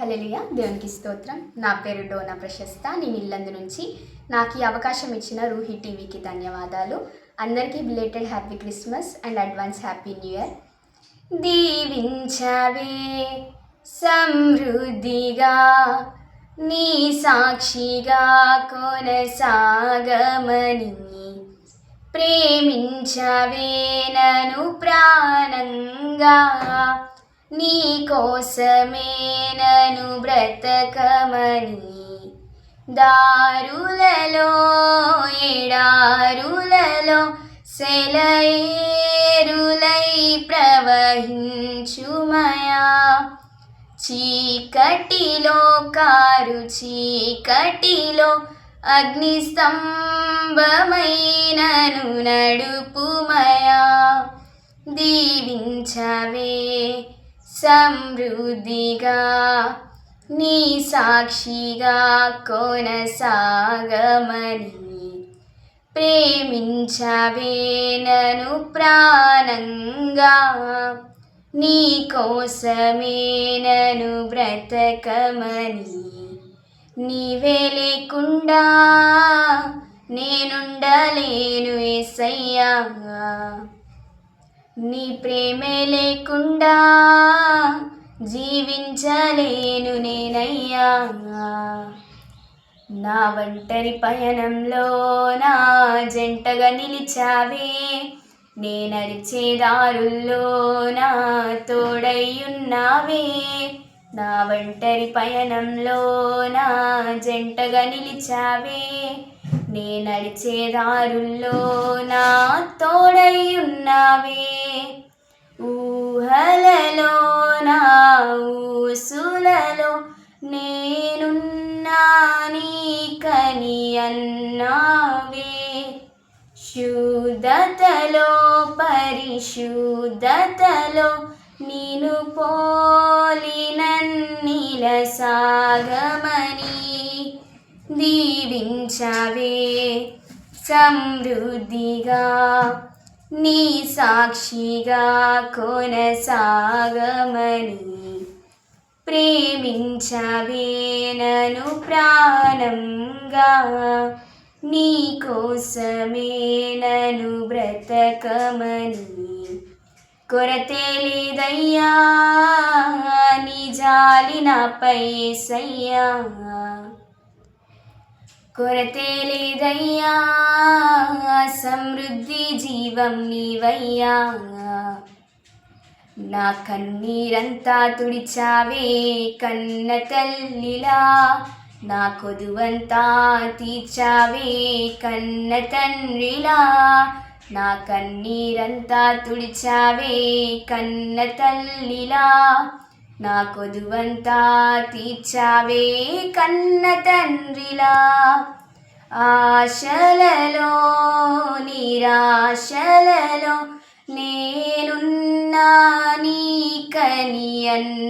హలలియ దేవునికి స్తోత్రం. నా పేరు డోనా ప్రశస్త. నేను ఇల్లందు నుంచి నాకు ఈ అవకాశం ఇచ్చిన రూహి టీవీకి ధన్యవాదాలు. అందరికీ belated happy Christmas and advance happy new year దీవించవే సమృద్ధిగా నీ సాక్షిగా కొనసాగమని. ప్రేమించవే నను ప్రాణంగా. నీ కోసమే నను బ్రతకమని. దారులలో ఎడారులలో సెలయేరులై ప్రవహించుమయా. చీకటిలో కారు చీకటిలో అగ్నిస్తంభమైనను నడుపుమయా. దీవించవే సమృద్ధిగా నీ సాక్షిగా కొనసాగమని ప్రేమించవేనను ప్రాణంగా నీ కోసమేనను బ్రతకమని నీవే లేకుండా నేనుండలేను ఏసయ్యా. నీ ప్రేమే లేకుండా జీవించలేను నేనయ్యా. నా ఒంటరి పయనంలో నా జంటగా నిలిచావే. నేనరిచే దారుల్లో నా తోడయ్యున్నావే. నా ఒంటరి పయనంలో నా జంటగా నిలిచావే. నే నడిచే దారుల్లో నా తోడయ్యున్నావే ఊహలలో నా ఊసులలో నేనున్నా నీకని అన్నావే. శుద్ధతలో పరిశుద్ధతలో నేను పోలినన్నిల సాగమని. దీవించవే సమృద్ధిగా నీ సాక్షిగా కొనసాగమని ప్రేమించవేనను ప్రాణంగా. నీ కోసమే నను బ్రతకమని కొరతే లేదయ్యా నీ జాలి నాపై సయ్యా కొరతే లేదయ్యా సమృద్ధి జీవం నీవయ్యా నా కన్నీరంతా తుడిచావే కన్న తల్లిలా నా కొదువంతా తీర్చావే కన్న తండ్రిలా నా కన్నీరంతా తుడిచావే కన్న తల్లిలా నా కొదువంతా తీర్చావే కన్న తండ్రిలా. ఆశలలో నిరాశలలో నేనున్నా నీ కనియన్.